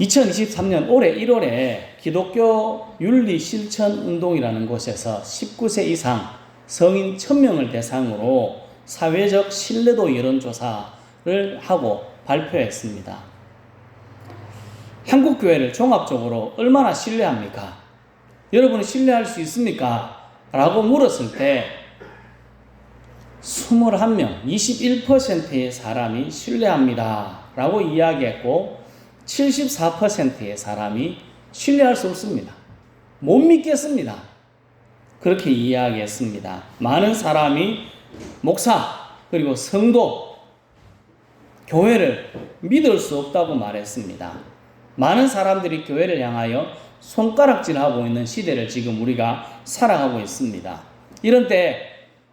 2023년 올해 1월에 기독교 윤리 실천 운동이라는 곳에서 19세 이상 성인 1000명을 대상으로 사회적 신뢰도 여론조사를 하고 발표했습니다. 한국 교회를 종합적으로 얼마나 신뢰합니까? 여러분은 신뢰할 수 있습니까? 라고 물었을 때 21명, 21%의 사람이 신뢰합니다. 라고 이야기했고 74%의 사람이 신뢰할 수 없습니다. 못 믿겠습니다. 그렇게 이야기했습니다. 많은 사람이 목사 그리고 성도 교회를 믿을 수 없다고 말했습니다. 많은 사람들이 교회를 향하여 손가락질하고 있는 시대를 지금 우리가 살아가고 있습니다. 이런 때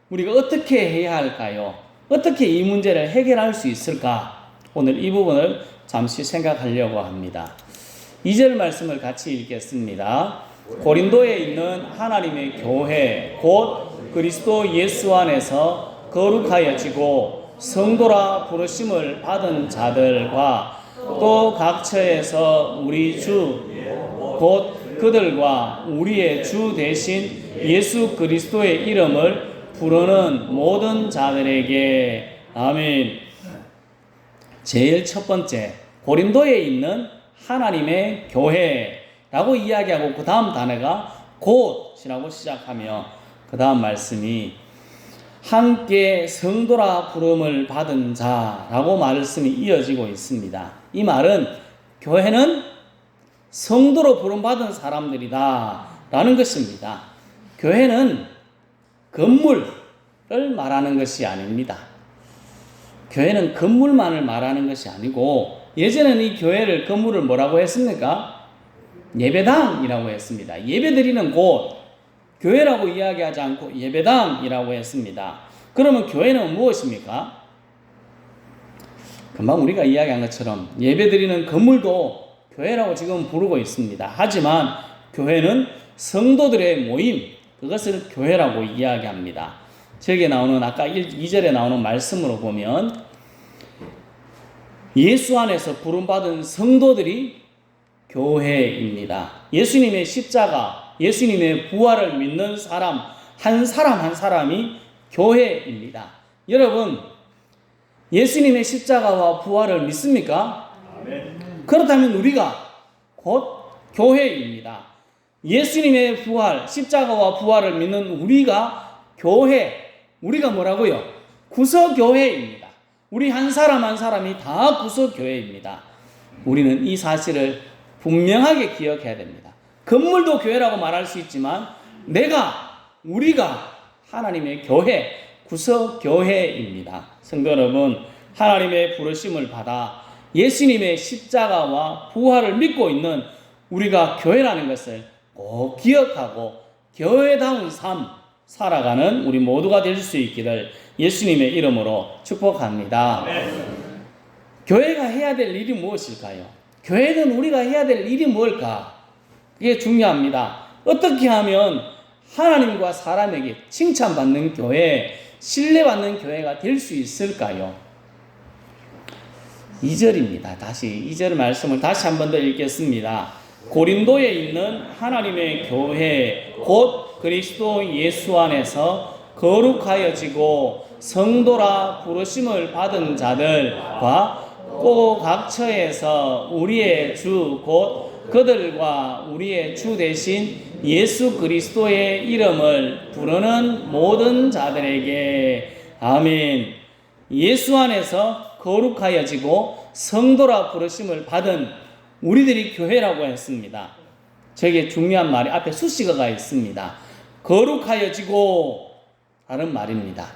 우리가 어떻게 해야 할까요? 어떻게 이 문제를 해결할 수 있을까? 오늘 이 부분을 잠시 생각하려고 합니다. 2절 말씀을 같이 읽겠습니다. 고린도에 있는 하나님의 교회 곧 그리스도 예수 안에서 거룩하여지고 성도라 부르심을 받은 자들과 또 각처에서 우리 주 곧 그들과 우리의 주 대신 예수 그리스도의 이름을 부르는 모든 자들에게 아멘. 제일 첫 번째 고린도에 있는 하나님의 교회라고 이야기하고 그 다음 단어가 곧이라고 시작하며 그 다음 말씀이 함께 성도라 부름을 받은 자라고 말씀이 이어지고 있습니다. 이 말은 교회는 성도로 부름 받은 사람들이다 라는 것입니다. 교회는 건물을 말하는 것이 아닙니다. 교회는 건물만을 말하는 것이 아니고 예전에는 이 교회를 건물을 뭐라고 했습니까? 예배당이라고 했습니다. 예배드리는 곳 교회라고 이야기하지 않고 예배당이라고 했습니다. 그러면 교회는 무엇입니까? 금방 우리가 이야기한 것처럼 예배드리는 건물도 교회라고 지금 부르고 있습니다. 하지만 교회는 성도들의 모임, 그것을 교회라고 이야기합니다. 저기에 나오는 아까 2절에 나오는 말씀으로 보면 예수 안에서 부름받은 성도들이 교회입니다. 예수님의 십자가, 예수님의 부활을 믿는 사람, 한 사람 한 사람이 교회입니다. 여러분, 예수님의 십자가와 부활을 믿습니까? 그렇다면 우리가 곧 교회입니다. 예수님의 부활, 십자가와 부활을 믿는 우리가 교회, 우리가 뭐라고요? 구서교회입니다. 우리 한 사람 한 사람이 다 구서교회입니다. 우리는 이 사실을 분명하게 기억해야 됩니다. 건물도 교회라고 말할 수 있지만 내가, 우리가 하나님의 교회, 구서교회입니다. 성도 여러분, 하나님의 부르심을 받아 예수님의 십자가와 부활을 믿고 있는 우리가 교회라는 것을 꼭 기억하고 교회다운 삶 살아가는 우리 모두가 될 수 있기를 예수님의 이름으로 축복합니다. 교회가 해야 될 일이 무엇일까요? 교회는 우리가 해야 될 일이 뭘까? 그게 중요합니다. 어떻게 하면 하나님과 사람에게 칭찬받는 교회, 신뢰받는 교회가 될 수 있을까요? 2절입니다. 다시 2절 말씀을 다시 한 번 더 읽겠습니다. 고린도에 있는 하나님의 교회 곧 그리스도 예수 안에서 거룩하여지고 성도라 부르심을 받은 자들과 또 각처에서 우리의 주 곧 그들과 우리의 주 대신 예수 그리스도의 이름을 부르는 모든 자들에게 아멘. 예수 안에서 거룩하여지고 성도라 부르심을 받은 우리들이 교회라고 했습니다. 저게 중요한 말이 앞에 수식어가 있습니다. 거룩하여지고 라는 말입니다.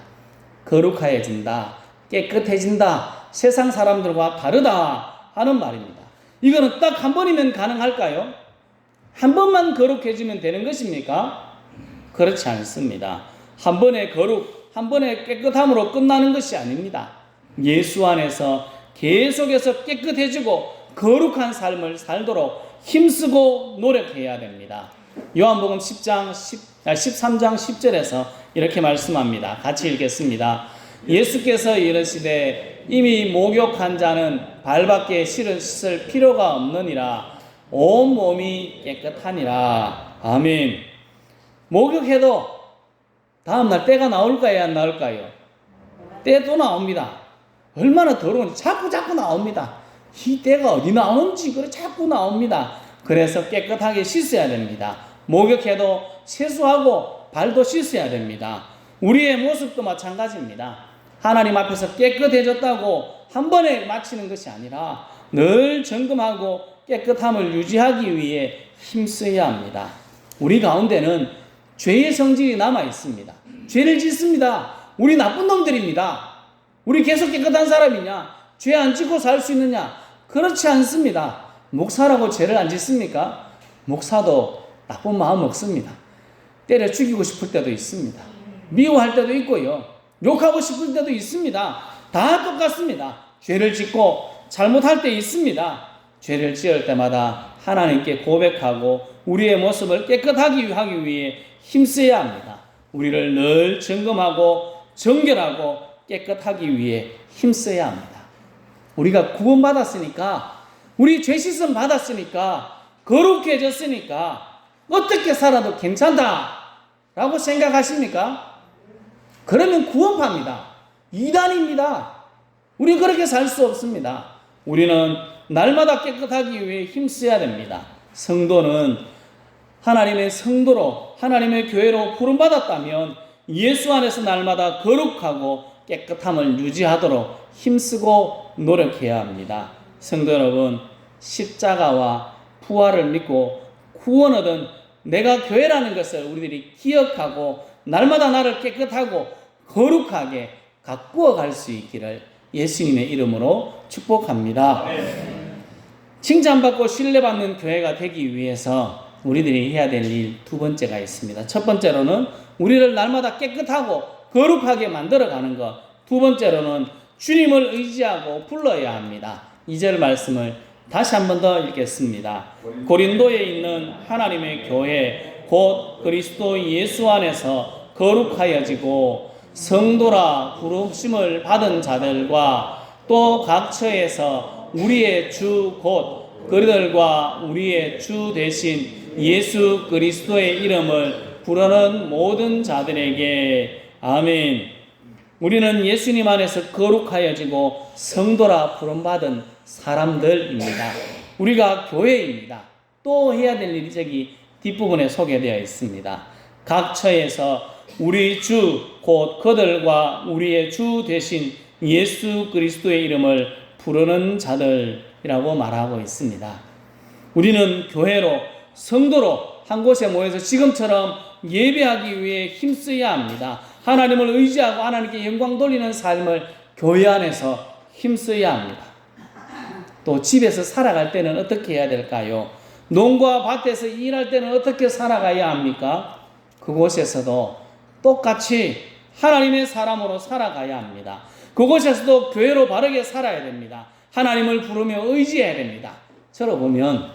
거룩하여진다, 깨끗해진다, 세상 사람들과 다르다 하는 말입니다. 이거는 딱 한 번이면 가능할까요? 한 번만 거룩해지면 되는 것입니까? 그렇지 않습니다. 한 번의 거룩, 한 번의 깨끗함으로 끝나는 것이 아닙니다. 예수 안에서 계속해서 깨끗해지고 거룩한 삶을 살도록 힘쓰고 노력해야 됩니다. 요한복음 10장 10, 13장 10절에서 이렇게 말씀합니다. 같이 읽겠습니다. 예수께서 이르시되 이미 목욕한 자는 발밖에 씻을 필요가 없느니라. 온 몸이 깨끗하니라. 아멘. 목욕해도 다음 날 때가 나올까요? 안 나올까요? 때도 나옵니다. 얼마나 더러운지 자꾸 자꾸 나옵니다. 이 때가 어디 나오는지 그래 자꾸 나옵니다 그래서 깨끗하게 씻어야 됩니다 목욕해도 세수하고 발도 씻어야 됩니다 우리의 모습도 마찬가지입니다 하나님 앞에서 깨끗해졌다고 한 번에 마치는 것이 아니라 늘 점검하고 깨끗함을 유지하기 위해 힘써야 합니다. 우리 가운데는 죄의 성질이 남아 있습니다. 죄를 짓습니다. 우리 나쁜 놈들입니다. 우리 계속 깨끗한 사람이냐? 죄 안 짓고 살 수 있느냐? 그렇지 않습니다. 목사라고 죄를 안 짓습니까? 목사도 나쁜 마음 없습니다. 때려 죽이고 싶을 때도 있습니다. 미워할 때도 있고요. 욕하고 싶을 때도 있습니다. 다 똑같습니다. 죄를 짓고 잘못할 때 있습니다. 죄를 지을 때마다 하나님께 고백하고 우리의 모습을 깨끗하게 하기 위해 힘써야 합니다. 우리를 늘 점검하고 정결하고 깨끗하기 위해 힘써야 합니다. 우리가 구원받았으니까 우리 죄 씻음 받았으니까 거룩해졌으니까 어떻게 살아도 괜찮다 라고 생각하십니까? 그러면 구원파입니다. 이단입니다. 우리 그렇게 살 수 없습니다. 우리는 날마다 깨끗하기 위해 힘써야 됩니다. 성도는 하나님의 성도로 하나님의 교회로 부름받았다면 예수 안에서 날마다 거룩하고 깨끗함을 유지하도록 힘쓰고 노력해야 합니다. 성도 여러분, 십자가와 부활을 믿고 구원 얻은 내가 교회라는 것을 우리들이 기억하고 날마다 나를 깨끗하고 거룩하게 가꾸어 갈 수 있기를 예수님의 이름으로 축복합니다. 칭찬받고 신뢰받는 교회가 되기 위해서 우리들이 해야 될 일 두 번째가 있습니다. 첫 번째로는 우리를 날마다 깨끗하고 거룩하게 만들어 가는 것. 두 번째로는 주님을 의지하고 불러야 합니다. 2절 말씀을 다시 한 번 더 읽겠습니다. 고린도에 있는 하나님의 교회 곧 그리스도 예수 안에서 거룩하여지고 성도라 부르심을 받은 자들과 또 각 처에서 우리의 주 곧 그들과 우리의 주 대신 예수 그리스도의 이름을 부르는 모든 자들에게 아멘. 우리는 예수님 안에서 거룩하여지고 성도라 부름받은 사람들입니다. 우리가 교회입니다. 또 해야 될 일이 저기 뒷부분에 소개되어 있습니다. 각 처에서 우리 주, 곧 그들과 우리의 주 대신 예수 그리스도의 이름을 부르는 자들이라고 말하고 있습니다. 우리는 교회로, 성도로 한 곳에 모여서 지금처럼 예배하기 위해 힘써야 합니다. 하나님을 의지하고 하나님께 영광 돌리는 삶을 교회 안에서 힘써야 합니다. 또 집에서 살아갈 때는 어떻게 해야 될까요? 농과 밭에서 일할 때는 어떻게 살아가야 합니까? 그곳에서도 똑같이 하나님의 사람으로 살아가야 합니다. 그곳에서도 교회로 바르게 살아야 됩니다. 하나님을 부르며 의지해야 됩니다. 저로 보면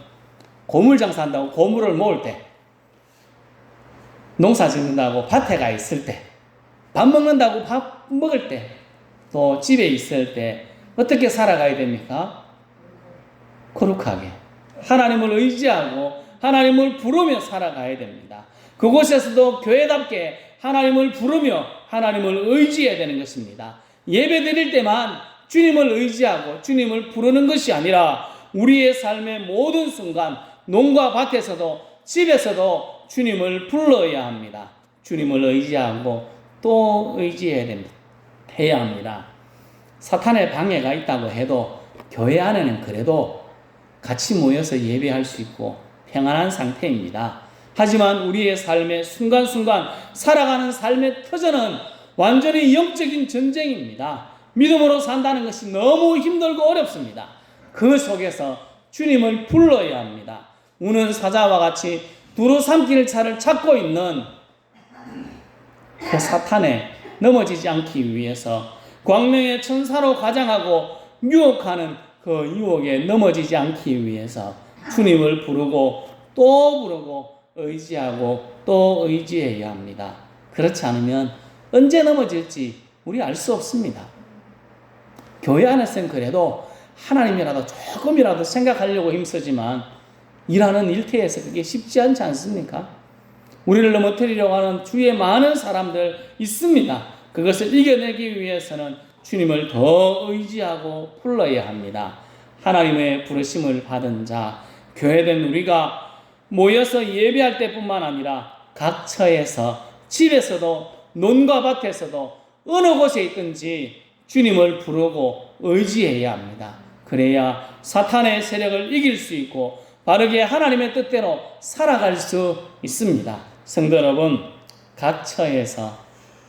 고물 장사한다고 고물을 모을 때, 농사 짓는다고 밭에 가 있을 때, 밥 먹는다고 밥 먹을 때, 또 집에 있을 때 어떻게 살아가야 됩니까? 거룩하게 하나님을 의지하고 하나님을 부르며 살아가야 됩니다. 그곳에서도 교회답게 하나님을 부르며 하나님을 의지해야 되는 것입니다. 예배 드릴 때만 주님을 의지하고 주님을 부르는 것이 아니라 우리의 삶의 모든 순간 농과 밭에서도 집에서도 주님을 불러야 합니다. 주님을 의지하고 또 의지해야 됩니다. 해야 합니다. 사탄의 방해가 있다고 해도 교회 안에는 그래도 같이 모여서 예배할 수 있고 평안한 상태입니다. 하지만 우리의 삶의 순간순간 살아가는 삶의 터전은 완전히 영적인 전쟁입니다. 믿음으로 산다는 것이 너무 힘들고 어렵습니다. 그 속에서 주님을 불러야 합니다. 우는 사자와 같이 두루 삼킬 차를 찾고 있는 그 사탄에 넘어지지 않기 위해서 광명의 천사로 가장하고 유혹하는 그 유혹에 넘어지지 않기 위해서 주님을 부르고 또 부르고 의지하고 또 의지해야 합니다. 그렇지 않으면 언제 넘어질지 우리 알 수 없습니다. 교회 안에서는 그래도 하나님이라도 조금이라도 생각하려고 힘쓰지만 일하는 일터에서 그게 쉽지 않지 않습니까? 우리를 넘어뜨리려고 하는 주위에 많은 사람들 있습니다. 그것을 이겨내기 위해서는 주님을 더 의지하고 불러야 합니다. 하나님의 부르심을 받은 자, 교회된 우리가 모여서 예배할 때뿐만 아니라 각 처에서 집에서도 논과 밭에서도 어느 곳에 있든지 주님을 부르고 의지해야 합니다. 그래야 사탄의 세력을 이길 수 있고 바르게 하나님의 뜻대로 살아갈 수 있습니다. 성도 여러분, 각 처에서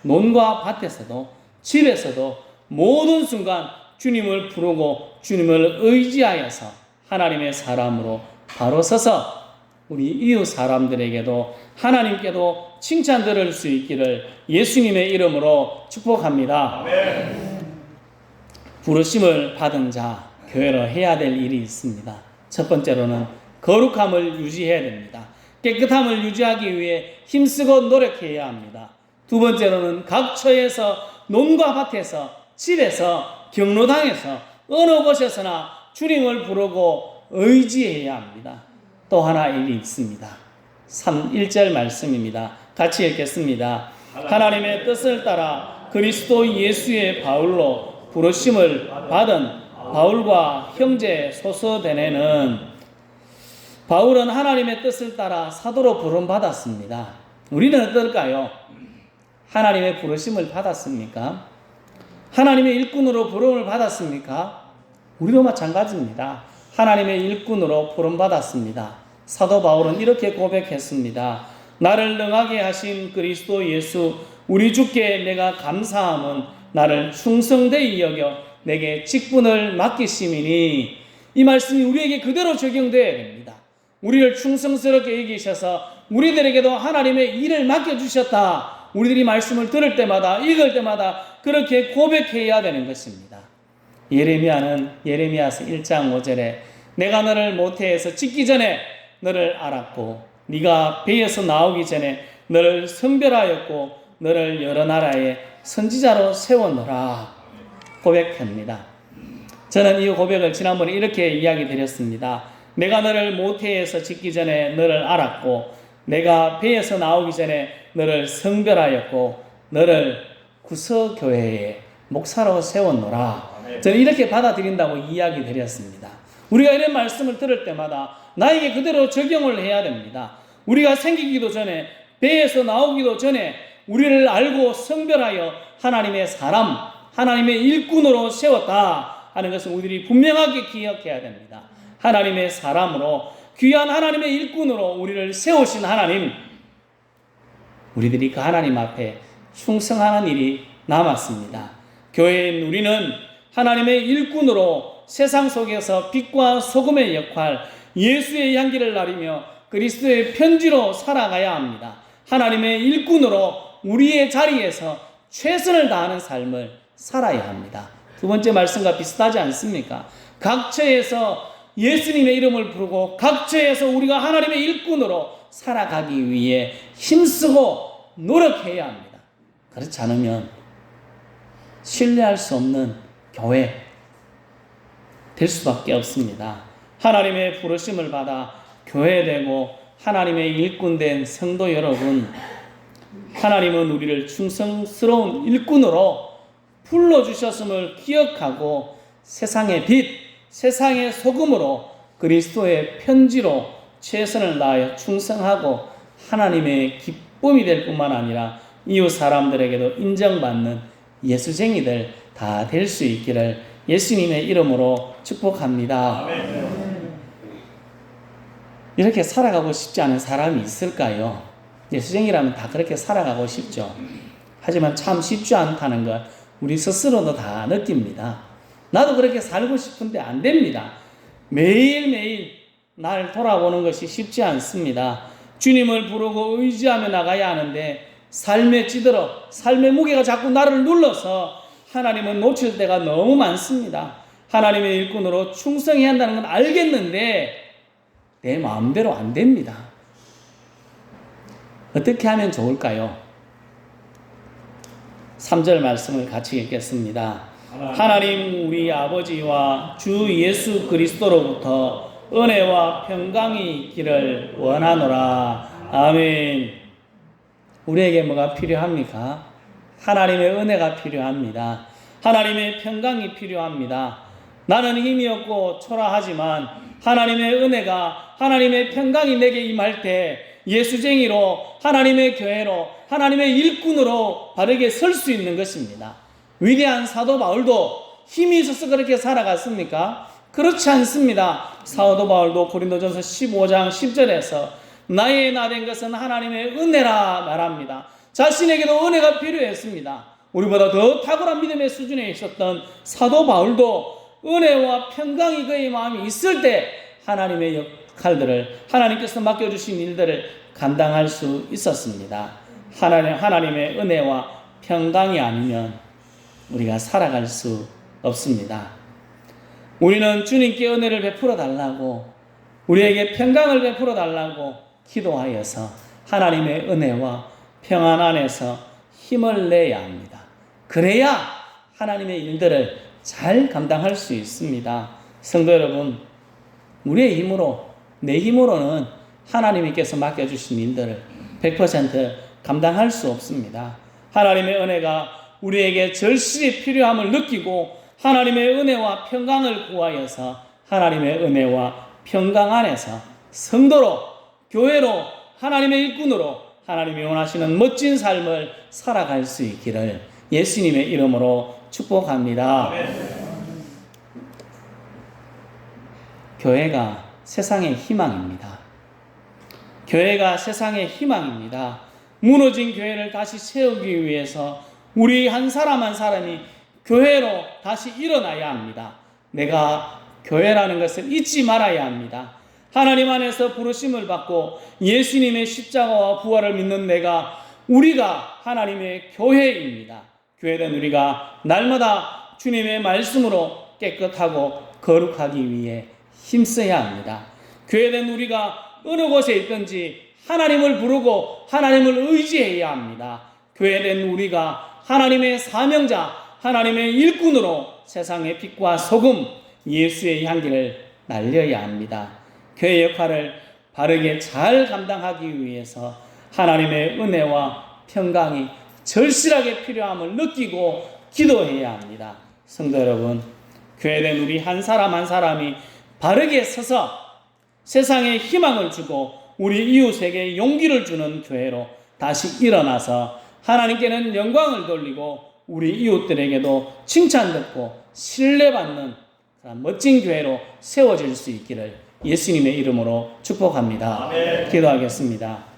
논과 밭에서도 집에서도 모든 순간 주님을 부르고 주님을 의지하여서 하나님의 사람으로 바로 서서 우리 이웃 사람들에게도 하나님께도 칭찬 들을 수 있기를 예수님의 이름으로 축복합니다. 부르심을 받은 자, 교회로 해야 될 일이 있습니다. 첫 번째로는 거룩함을 유지해야 됩니다. 깨끗함을 유지하기 위해 힘쓰고 노력해야 합니다. 두 번째로는 각 처에서 논과 밭에서 집에서 경로당에서 어느 곳에서나 주님을 부르고 의지해야 합니다. 또 하나 일이 있습니다. 3, 1절 말씀입니다. 같이 읽겠습니다. 하나님의 뜻을 따라 그리스도 예수의 바울로 부르심을 받은 바울과 형제 소서대네는 바울은 하나님의 뜻을 따라 사도로 부름 받았습니다. 우리는 어떨까요? 하나님의 부르심을 받았습니까? 하나님의 일꾼으로 부름을 받았습니까? 우리도 마찬가지입니다. 하나님의 일꾼으로 부름 받았습니다. 사도 바울은 이렇게 고백했습니다. 나를 능하게 하신 그리스도 예수 우리 주께 내가 감사함은 나를 충성되이 여겨 내게 직분을 맡기심이니 이 말씀이 우리에게 그대로 적용되어야 됩니다. 우리를 충성스럽게 여기셔서 우리들에게도 하나님의 일을 맡겨주셨다. 우리들이 말씀을 들을 때마다 읽을 때마다 그렇게 고백해야 되는 것입니다. 예레미야는 예레미야서 1장 5절에 내가 너를 모태에서 짓기 전에 너를 알았고 네가 배에서 나오기 전에 너를 선별하였고 너를 여러 나라의 선지자로 세웠노라 고백합니다. 저는 이 고백을 지난번에 이렇게 이야기 드렸습니다. 내가 너를 모태에서 짓기 전에 너를 알았고 내가 배에서 나오기 전에 너를 성별하였고 너를 구서교회의 목사로 세웠노라. 저는 이렇게 받아들인다고 이야기 드렸습니다. 우리가 이런 말씀을 들을 때마다 나에게 그대로 적용을 해야 됩니다. 우리가 생기기도 전에 배에서 나오기도 전에 우리를 알고 성별하여 하나님의 사람, 하나님의 일꾼으로 세웠다 하는 것을 우리들이 분명하게 기억해야 됩니다. 하나님의 사람으로 귀한 하나님의 일꾼으로 우리를 세우신 하나님, 우리들이 그 하나님 앞에 충성하는 일이 남았습니다. 교회인 우리는 하나님의 일꾼으로 세상 속에서 빛과 소금의 역할, 예수의 향기를 나리며 그리스도의 편지로 살아가야 합니다. 하나님의 일꾼으로 우리의 자리에서 최선을 다하는 삶을 살아야 합니다. 두 번째 말씀과 비슷하지 않습니까? 각처에서 예수님의 이름을 부르고 각처에서 우리가 하나님의 일꾼으로 살아가기 위해 힘쓰고 노력해야 합니다. 그렇지 않으면 신뢰할 수 없는 교회 될 수밖에 없습니다. 하나님의 부르심을 받아 교회되고 하나님의 일꾼된 성도 여러분, 하나님은 우리를 충성스러운 일꾼으로 불러주셨음을 기억하고 세상의 빛, 세상의 소금으로 그리스도의 편지로 최선을 다하여 충성하고 하나님의 기쁨이 될 뿐만 아니라 이웃 사람들에게도 인정받는 예수쟁이들 다 될 수 있기를 예수님의 이름으로 축복합니다. 이렇게 살아가고 싶지 않은 사람이 있을까요? 예수쟁이라면 다 그렇게 살아가고 싶죠. 하지만 참 쉽지 않다는 것 우리 스스로도 다 느낍니다. 나도 그렇게 살고 싶은데 안 됩니다. 매일매일 날 돌아보는 것이 쉽지 않습니다. 주님을 부르고 의지하며 나가야 하는데 삶에 찌들어 삶의 무게가 자꾸 나를 눌러서 하나님은 놓칠 때가 너무 많습니다. 하나님의 일꾼으로 충성해야 한다는 건 알겠는데 내 마음대로 안 됩니다. 어떻게 하면 좋을까요? 3절 말씀을 같이 읽겠습니다. 하나님 우리 아버지와 주 예수 그리스도로부터 은혜와 평강이 있기를 원하노라. 아멘. 우리에게 뭐가 필요합니까? 하나님의 은혜가 필요합니다. 하나님의 평강이 필요합니다. 나는 힘이 없고 초라하지만 하나님의 은혜가 하나님의 평강이 내게 임할 때 예수쟁이로 하나님의 교회로 하나님의 일꾼으로 바르게 설 수 있는 것입니다. 위대한 사도 바울도 힘이 있어서 그렇게 살아갔습니까? 그렇지 않습니다. 사도 바울도 고린도전서 15장 10절에서 나의 나된 것은 하나님의 은혜라 말합니다. 자신에게도 은혜가 필요했습니다. 우리보다 더 탁월한 믿음의 수준에 있었던 사도 바울도 은혜와 평강이 그의 마음이 있을 때 하나님의 역할들을 하나님께서 맡겨주신 일들을 감당할 수 있었습니다. 하나님, 하나님의 은혜와 평강이 아니면 우리가 살아갈 수 없습니다. 우리는 주님께 은혜를 베풀어 달라고 우리에게 평강을 베풀어 달라고 기도하여서 하나님의 은혜와 평안 안에서 힘을 내야 합니다. 그래야 하나님의 일들을 잘 감당할 수 있습니다. 성도 여러분, 우리의 힘으로, 내 힘으로는 하나님께서 맡겨주신 일들을 100% 감당할 수 없습니다. 하나님의 은혜가 우리에게 절실히 필요함을 느끼고 하나님의 은혜와 평강을 구하여서 하나님의 은혜와 평강 안에서 성도로, 교회로, 하나님의 일꾼으로 하나님이 원하시는 멋진 삶을 살아갈 수 있기를 예수님의 이름으로 축복합니다. 교회가 세상의 희망입니다. 교회가 세상의 희망입니다. 무너진 교회를 다시 세우기 위해서 우리 한 사람 한 사람이 교회로 다시 일어나야 합니다. 내가 교회라는 것을 잊지 말아야 합니다. 하나님 안에서 부르심을 받고 예수님의 십자가와 부활을 믿는 내가 우리가 하나님의 교회입니다. 교회는 우리가 날마다 주님의 말씀으로 깨끗하고 거룩하기 위해 힘써야 합니다. 교회는 우리가 어느 곳에 있든지 하나님을 부르고 하나님을 의지해야 합니다. 교회는 우리가 하나님의 사명자, 하나님의 일꾼으로 세상의 빛과 소금, 예수의 향기를 날려야 합니다. 교회 역할을 바르게 잘 감당하기 위해서 하나님의 은혜와 평강이 절실하게 필요함을 느끼고 기도해야 합니다. 성도 여러분, 교회된 우리 한 사람 한 사람이 바르게 서서 세상에 희망을 주고 우리 이웃에게 용기를 주는 교회로 다시 일어나서 하나님께는 영광을 돌리고 우리 이웃들에게도 칭찬듣고 신뢰받는 그런 멋진 교회로 세워질 수 있기를 예수님의 이름으로 축복합니다. 기도하겠습니다.